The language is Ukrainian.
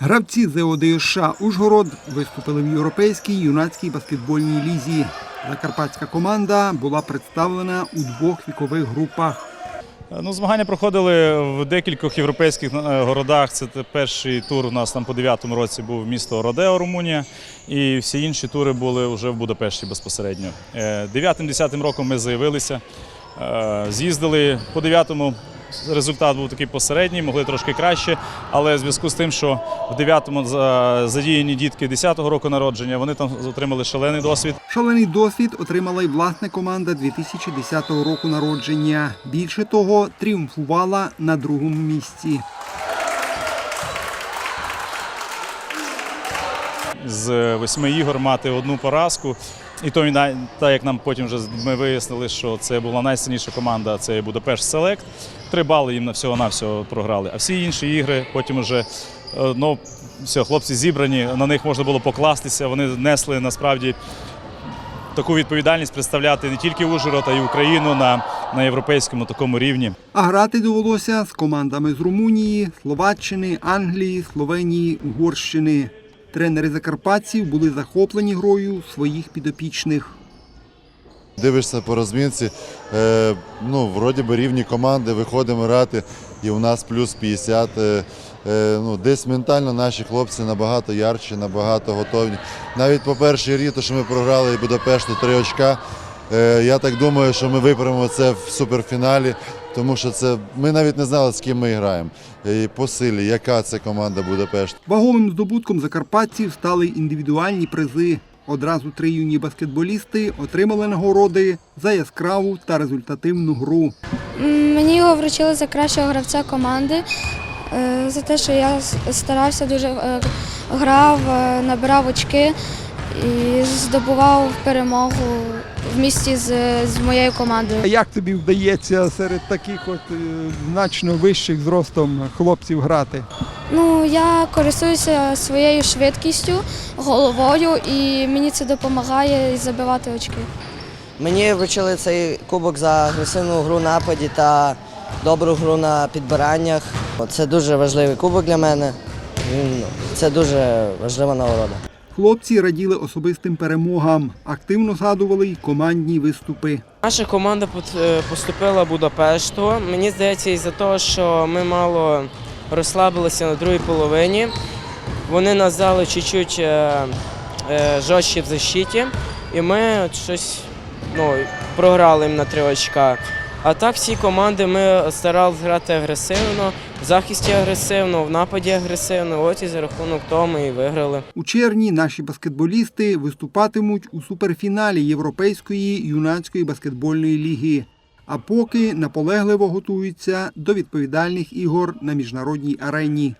Гравці ЗОДШ Ужгород виступили в європейській юнацькій баскетбольній лізі. Закарпатська команда була представлена у двох вікових групах. Ну, змагання проходили в декількох європейських е, городах. Це перший тур у нас там по 9-му році був місто Родео, Румунія, і всі інші тури були вже в Будапешті безпосередньо. 9-10 роком ми заявилися, е, з'їздили по 9-му. Результат був такий посередній, могли трошки краще, але в зв'язку з тим, що в 9-му задіяні дітки 10-го року народження, вони там отримали шалений досвід. Шалений досвід отримала й власна команда 2010 року народження. Більше того, тріумфувала на другому місці. з восьми ігор мати одну поразку. І то так як нам потім вже ми вияснили, що це була найсильніша команда, це Будапешт Селект. Три бали їм на всього-навсього програли. А всі інші ігри потім вже е, ну, все, хлопці зібрані, на них можна було покластися. Вони несли насправді таку відповідальність представляти не тільки Ужгород, а й Україну на, на європейському такому рівні. А грати довелося з командами з Румунії, Словаччини, Англії, Словенії, Угорщини. Тренери закарпатців були захоплені грою своїх підопічних. Дивишся по розмінці, е, ну, вроді би рівні команди, виходимо грати, і у нас плюс 50. Е, е, ну, десь ментально наші хлопці набагато ярче, набагато готові. Навіть по першій рі, то, що ми програли і Будапешту три очка, я так думаю, що ми виправимо це в суперфіналі, тому що це ми навіть не знали, з ким ми граємо. І по силі, яка це команда Будапешт. Ваговим здобутком закарпатців стали індивідуальні призи. Одразу три юні баскетболісти отримали нагороди за яскраву та результативну гру. Мені його вручили за кращого гравця команди, е, за те, що я старався дуже е, грав, е, набирав очки і здобував перемогу в місті з, з моєю командою. Як тобі вдається серед таких от е, значно вищих зростом хлопців грати? Ну, я користуюся своєю швидкістю, головою, і мені це допомагає забивати очки. Мені вручили цей кубок за агресивну гру нападі та добру гру на підбираннях. Це дуже важливий кубок для мене. Це дуже важлива нагорода. Хлопці раділи особистим перемогам, активно згадували й командні виступи. Наша команда е, поступила Будапешту. Мені здається, із-за того, що ми мало розслабилися на другій половині. Вони нас дали чуть-чуть е, е, жорстче в защиті, і ми щось ну, програли їм на три очка. А так всі команди ми старалися грати агресивно, захисті агресивно, в нападі агресивно. От і за рахунок того ми і виграли. У червні наші баскетболісти виступатимуть у суперфіналі Європейської юнацької баскетбольної ліги. А поки наполегливо готуються до відповідальних ігор на міжнародній арені.